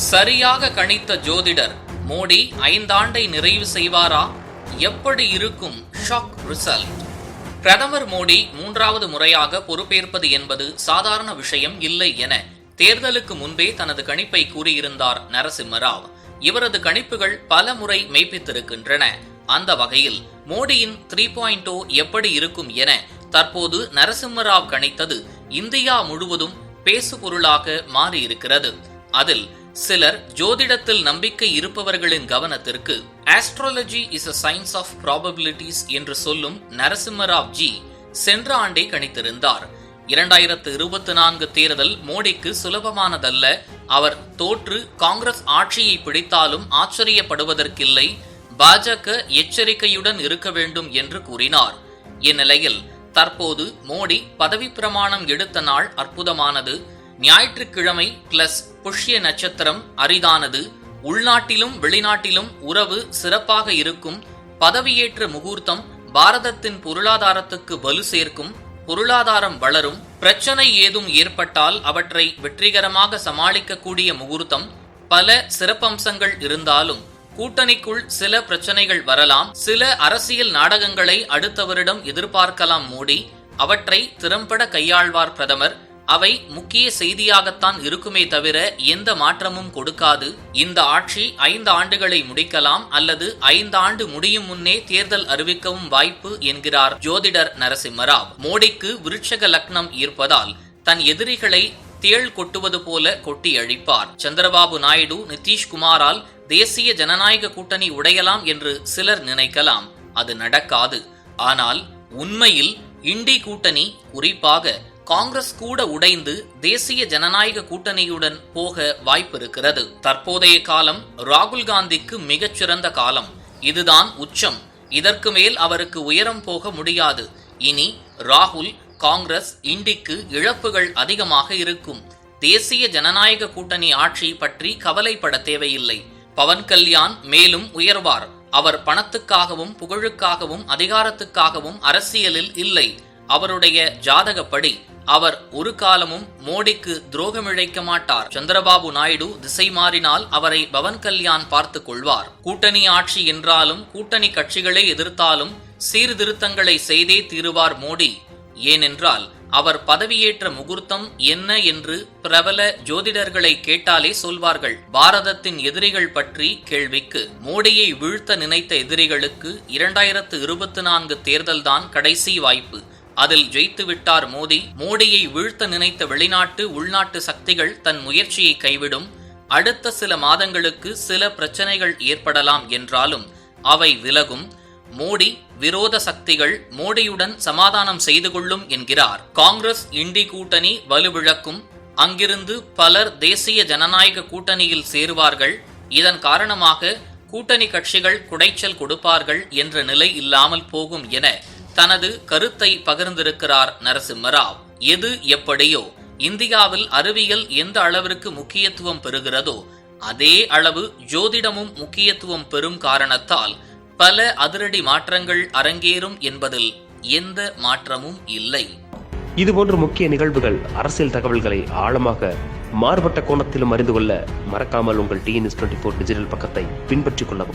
சரியாக கணித்த ஜோதிடர் மோடி ஐந்தாண்டை நிறைவு செய்வாரா? எப்படி இருக்கும்? Shock result. பிரதமர் மோடி மூன்றாவது முறையாக பொறுப்பேற்பது என்பது சாதாரண விஷயம் இல்லை என தேர்தலுக்கு முன்பே தனது கணிப்பை கூறியிருந்தார் நரசிம்மராவ் இவரது கணிப்புகள் பல முறை மெய்ப்பித்திருக்கின்றன. அந்த வகையில் மோடியின் த்ரீ பாயிண்ட் எப்படி இருக்கும் என தற்போது நரசிம்மராவ் கணித்தது இந்தியா முழுவதும் பேசுபொருளாக மாறியிருக்கிறது. அதில் சிலர் ஜோதிடத்தில் நம்பிக்கை இருப்பவர்களின் கவனத்திற்கு astrology is a science of probabilities என்று சொல்லும் நரசிம்மராவ் ஜி சென்ற ஆண்டே கணித்திருந்தார். இரண்டாயிரத்து இருபத்தி நான்கு தேர்தல் மோடிக்கு சுலபமானதல்ல. அவர் தோற்று காங்கிரஸ் ஆட்சியை பிடித்தாலும் ஆச்சரியப்படுவதற்கில்லை. பாஜக எச்சரிக்கையுடன் இருக்க வேண்டும் என்று கூறினார். இந்நிலையில் தற்போது மோடி பதவி பிரமாணம் எடுத்த நாள் அற்புதமானது. ஞாயிற்றுக்கிழமை பிளஸ் புஷ்ய நட்சத்திரம் அரிதானது. உள்நாட்டிலும் வெளிநாட்டிலும் உறவு சிறப்பாக இருக்கும். பதவியேற்ற முகூர்த்தம் பாரதத்தின் பொருளாதாரத்துக்கு வலு சேர்க்கும். பொருளாதாரம் வளரும். பிரச்சனை ஏதும் ஏற்பட்டால் அவற்றை வெற்றிகரமாக சமாளிக்கக்கூடிய முகூர்த்தம். பல சிறப்பம்சங்கள் இருந்தாலும் கூட்டணிக்குள் சில பிரச்சனைகள் வரலாம். சில அரசியல் நாடகங்களை அடுத்த வருடம் எதிர்பார்க்கலாம் மோடி. அவற்றை திறம்பட கையாள்வார் பிரதமர். அவை முக்கிய செய்தியாகத்தான் இருக்குமே தவிர எந்த மாற்றமும் கொடுக்காது. இந்த ஆட்சி ஐந்து ஆண்டுகளை முடிக்கலாம் அல்லது ஐந்து ஆண்டு முடியும் முன்னே தேர்தல் அறிவிக்கவும் வாய்ப்பு என்கிறார் ஜோதிடர் நரசிம்மராவ் மோடிக்கு விருட்சக லக்னம் இருப்பதால் தன் எதிரிகளை தேள் கொட்டுவது போல கொட்டி அழிப்பார். சந்திரபாபு நாயுடு நிதிஷ்குமாரால் தேசிய ஜனநாயக கூட்டணி உடையலாம் என்று சிலர் நினைக்கலாம். அது நடக்காது. ஆனால் உண்மையில் இண்டி கூட்டணி குறிப்பாக காங்கிரஸ் கூட உடைந்து தேசிய ஜனநாயக கூட்டணியுடன் போக வாய்ப்பிருக்கிறது. தற்போதைய காலம் ராகுல் காந்திக்கு மிகச்சிறந்த காலம். இதுதான் உச்சம். இதற்கு மேல் அவருக்கு உயரம் போக முடியாது. இனி ராகுல் காங்கிரஸ் இண்டிக்கு இழப்புகள் அதிகமாக இருக்கும். தேசிய ஜனநாயக கூட்டணி ஆட்சி பற்றி கவலைப்பட தேவையில்லை. பவன் கல்யாண் மேலும் உயர்வார். அவர் பணத்துக்காகவும் புகழுக்காகவும் அதிகாரத்துக்காகவும் அரசியலில் இல்லை. அவருடைய ஜாதகப்படி அவர் ஒரு காலமும் மோடிக்கு துரோகமிழைக்க மாட்டார். சந்திரபாபு நாயுடு திசை மாறினால் அவரை பவன் கல்யாண் பார்த்துக் கொள்வார். கூட்டணி ஆட்சி என்றாலும் கூட்டணி கட்சிகளை எதிர்த்தாலும் சீர்திருத்தங்களை செய்தே தீருவார் மோடி. ஏனென்றால் அவர் பதவியேற்ற முகூர்த்தம் என்ன என்று பிரபல ஜோதிடர்களை கேட்டாலே சொல்வார்கள். பாரதத்தின் எதிரிகள் பற்றி கேள்விக்கு மோடியை வீழ்த்த நினைத்த எதிரிகளுக்கு இரண்டாயிரத்து இருபத்தி நான்கு தேர்தல்தான் கடைசி வாய்ப்பு. அதில் ஜெயித்துவிட்டார் மோடி மோடியை வீழ்த்த நினைத்த வெளிநாட்டு உள்நாட்டு சக்திகள் தன் முயற்சியை கைவிடும். அடுத்த சில மாதங்களுக்கு சில பிரச்சனைகள் ஏற்படலாம் என்றாலும் அவை விலகும். மோடி விரோத சக்திகள் மோடியுடன் சமாதானம் செய்து கொள்ளும் என்கிறார். காங்கிரஸ் இண்டி கூட்டணி வலுவிழக்கும். அங்கிருந்து பலர் தேசிய ஜனநாயக கூட்டணியில் சேருவார்கள். இதன் காரணமாக கூட்டணி கட்சிகள் குடைச்சல் கொடுப்பார்கள் என்ற நிலை இல்லாமல் போகும் என தனது கருத்தை பகிர்ந்திருக்கிறார் நரசிம்மராவ். எது எப்படியோ இந்தியாவில் அறிவியல் எந்த அளவிற்கு முக்கியத்துவம் பெறுகிறதோ அதே அளவு ஜோதிடமும் முக்கியத்துவம் பெறும் காரணத்தால் பல அதிரடி மாற்றங்கள் அரங்கேறும் என்பதில் எந்த மாற்றமும் இல்லை. இதுபோன்ற முக்கிய நிகழ்வுகள் அரசியல் தகவல்களை ஆழமாக மாறுபட்ட கோணத்திலும் அறிந்து கொள்ள மறக்காமல் உங்கள் டிஎன்எஸ் டுவெண்ட்டி ஃபோர் டிஜிட்டல் பக்கத்தை பின்பற்றிக் கொள்ளவும்.